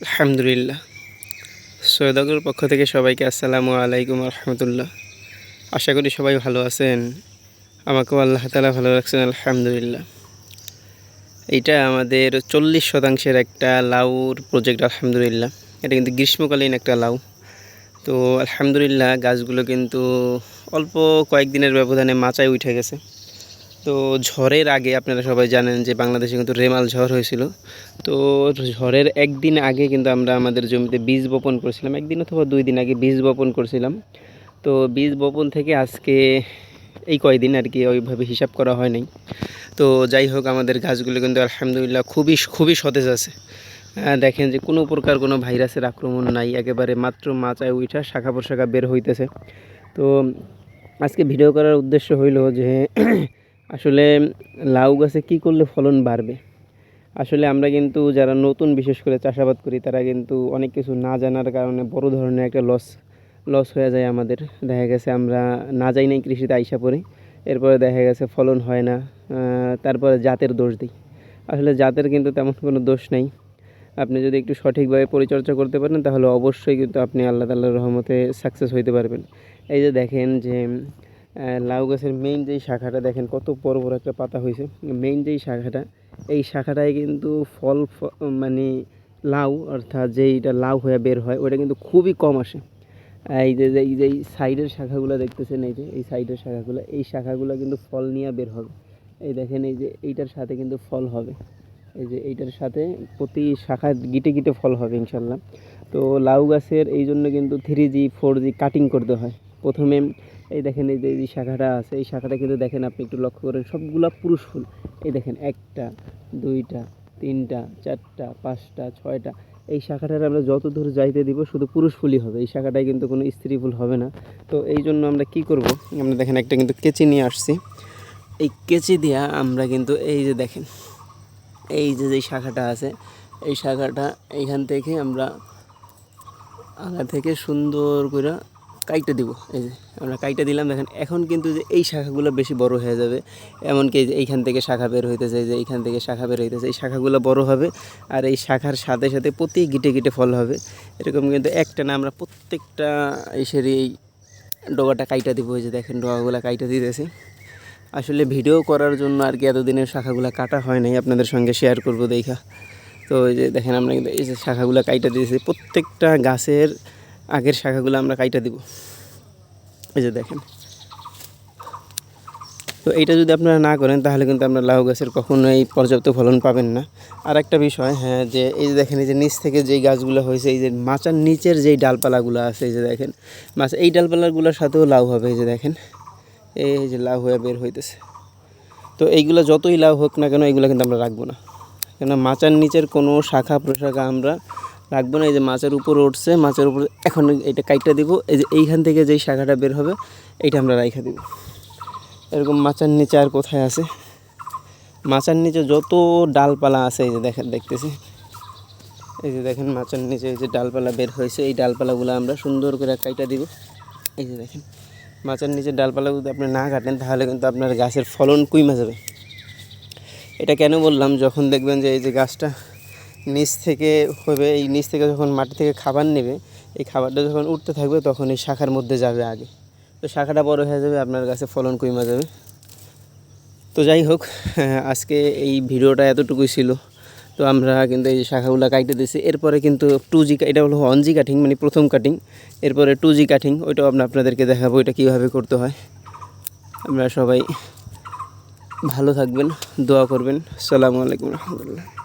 আলহামদুলিল্লাহ। সৈয়দগর পক্ষ থেকে সবাইকে আসসালামু আলাইকুম রহমতুল্লাহ। আশা করি সবাই ভালো আছেন। আমাকেও আল্লাহ তালা ভালো রাখছেন, আলহামদুলিল্লাহ। এইটা আমাদের চল্লিশ শতাংশের একটা লাউর প্রজেক্ট আলহামদুলিল্লাহ। এটা কিন্তু গ্রীষ্মকালীন একটা লাউ। তো আলহামদুলিল্লাহ গাছগুলো কিন্তু অল্প কয়েকদিনের ব্যবধানে মাচায় উঠে গেছে। তো ঝড়ের আগে আপনারা সবাই জানেন যে বাংলাদেশে কিন্তু রেমাল ঝড় হয়েছিল। তো ঝড়ের একদিন আগে কিন্তু আমরা আমাদের জমিতে বীজ বপন করেছিলাম। একদিন অথবা দুই দিন আগে বীজ বপন করেছিলাম। তো বীজ বপন থেকে আজকে এই কয়দিন আর কি ওইভাবে হিসাব করা হয় নাই। তো যাই হোক, আমাদের গাছগুলো কিন্তু আলহামদুলিল্লাহ খুবই খুবই সতেজ আছে। দেখেন যে কোনো প্রকার কোনো ভাইরাসের আক্রমণ নাই। একেবারে মাত্র মাচায় উঠা শাখা প্রশাখা বের হইতেছে। তো আজকে ভিডিও করার উদ্দেশ্য হইল যে আসলে লাউ গাছে কী করলে ফলন বাড়বে? আসলে আমরা কিন্তু যারা নতুন, বিশেষ করে চাষাবাদ করি, তারা কিন্তু অনেক কিছু না জানার কারণে বড় ধরনের একটা লস লস হয়ে যায় আমাদের। দেখা গেছে আমরা না যাই নাই কৃষিতে আইসা পড়ি, এরপরে দেখা গেছে ফলন হয় না তারপরে জাতের দোষ দিই। আসলে জাতের কিন্তু তেমন কোনো দোষ নেই। আপনি যদি একটু সঠিকভাবে পরিচর্যা করতে পারেন, তাহলে অবশ্যই কিন্তু আপনি আল্লাহ তাল্লাহর রহমতে সাকসেস হইতে পারবেন। এই যে দেখেন যে লাউ গাছের মেইন যেই শাখাটা দেখেন, কত বড় বড় একটা পাতা হয়েছে। মেইন যেই শাখাটা, এই শাখাটায় কিন্তু ফল মানে লাউ, অর্থাৎ যেইটা লাউ হয়ে বের হয় ওটা কিন্তু খুবই কম আসে। এই যে, যে- এই যে এই সাইডের শাখাগুলো দেখতেছেন, এই যে, এই সাইডের শাখাগুলো, এই শাখাগুলো কিন্তু ফল নিয়ে বের হবে। এই দেখেন, এই যে, এইটার সাথে কিন্তু ফল হবে। এই যে, এইটার সাথে প্রতি শাখা গিটে গিটে ফল হবে ইনশাল্লাহ তো লাউ গাছের এই জন্য কিন্তু three G four G cutting করতে হয়। প্রথমে এই দেখেন, এই যে এই শাখাটা আছে, এই শাখাটা কিন্তু দেখেন আপনি একটু লক্ষ্য করেন, সবগুলা পুরুষ ফুল। এই দেখেন, একটা, দুইটা, তিনটা, চারটা, পাঁচটা, ছয়টা। এই শাখাটার আমরা যত দূর যাইতে দিব, শুধু পুরুষ ফুলই হবে। এই শাখাটায় কিন্তু কোনো স্ত্রী ফুল হবে না। তো এই জন্য আমরা কি করব? আমরা দেখেন, একটা কিন্তু কেচি নিয়ে আসছি। এই কেচি দিয়া আমরা কিন্তু এই যে দেখেন, এই যে যে শাখাটা আছে, এই শাখাটা এইখান থেকে আমরা আগা থেকে সুন্দর করে কাইটে দিব। এই যে, আমরা কাইটে দিলাম, দেখেন, এখন কিন্তু যে এই শাখাগুলো বেশি বড় হয়ে যাবে, এমনকি যে এইখান থেকে শাখা বের হইতেছে যে এইখান থেকে শাখা বের হইতেছে, এই শাখাগুলো বড় হবে, আর এই শাখার সাথে সাথে প্রতি গিটে গিটে ফল হবে। এরকম কিন্তু একটা না, আমরা প্রত্যেকটা এসেরই এই ডগাটা কাইটা দিব যে দেখেন, ডগাগুলো কাইটা দিতেছি। আসলে ভিডিও করার জন্য আর কি এতদিনের শাখাগুলো কাটা হয় নাই, আপনাদের সঙ্গে শেয়ার করব দেখা। তো এই যে দেখেন, আমরা কিন্তু এই যে শাখাগুলো কাইটা দিয়েছি প্রত্যেকটা গাছের আগের শাখাগুলো আমরা কাইটা দিব। এই যে দেখেন। তো এইটা যদি আপনারা না করেন, তাহলে কিন্তু আপনার লাউ গাছের কখনো এই পর্যাপ্ত ফলন পাবেন না। আর একটা বিষয় হ্যাঁ যে এই যে দেখেন, এই যে নিচ থেকে যেই গাছগুলো হয়েছে, এই যে মাচার নিচের যেই ডালপালাগুলো আছে, এই যে দেখেন, মাছ, এই ডালপালাগুলোর সাথেও লাউ হবে, এই যে দেখেন। এই যে লাউ হয়ে বের হইতেছে। তো এইগুলো যতই লাউ হোক না কেন, এইগুলো কিন্তু আমরা রাখব না। কেন মাচার নিচের কোনো শাখা প্রশাখা আমরা রাখব না, এই যে মাছের উপর উঠছে, মাছের উপর এখন এটা কাইটটা দিব, এই যে এইখান থেকে যেই শাখাটা বের হবে, এইটা আমরা রাইখা দিব। এরকম মাচার নিচে আর কোথায় আছে? মাচার নিচে যত ডালপালা আছে, এই যে দেখেন, দেখতেছি। এই যে দেখেন মাচার নিচে এই যে ডালপালা বের হয়েছে, এই ডালপালাগুলো আমরা সুন্দর করে কাইটা দিব। এই যে দেখেন মাচার নিচে ডালপালা যদি আপনি না কাটেন, তাহলে কিন্তু আপনার গাছের ফলন কুইমা যাবে। এটা কেন বললাম? যখন দেখবেন যে এই যে গাছটা নিচ থেকে হবে, এই নিচ থেকে যখন মাটি থেকে খাবার নেবে, এই খাবারটা যখন উঠতে থাকবে তখন এই শাখার মধ্যে যাবে আগে। তো শাখাটা বড় হয়ে যাবে, আপনার কাছে ফলন কমে যাবে। তো যাই হোক, আজকে এই ভিডিওটা এতটুকুই ছিল। তো আমরা কিন্তু এই শাখাগুলো কাটতে দিয়েছি, এরপরে কিন্তু টু জি এটা হলো ওয়ান জি কাটিং মানে প্রথম কাটিং এরপরে টু জি কাটিং ওইটাও আমরা আপনাদেরকে দেখাবো এটা কীভাবে করতে হয়। আমরা সবাই ভালো থাকবেন, দোয়া করবেন। আসসালামু আলাইকুম রহমতুল্লাহ।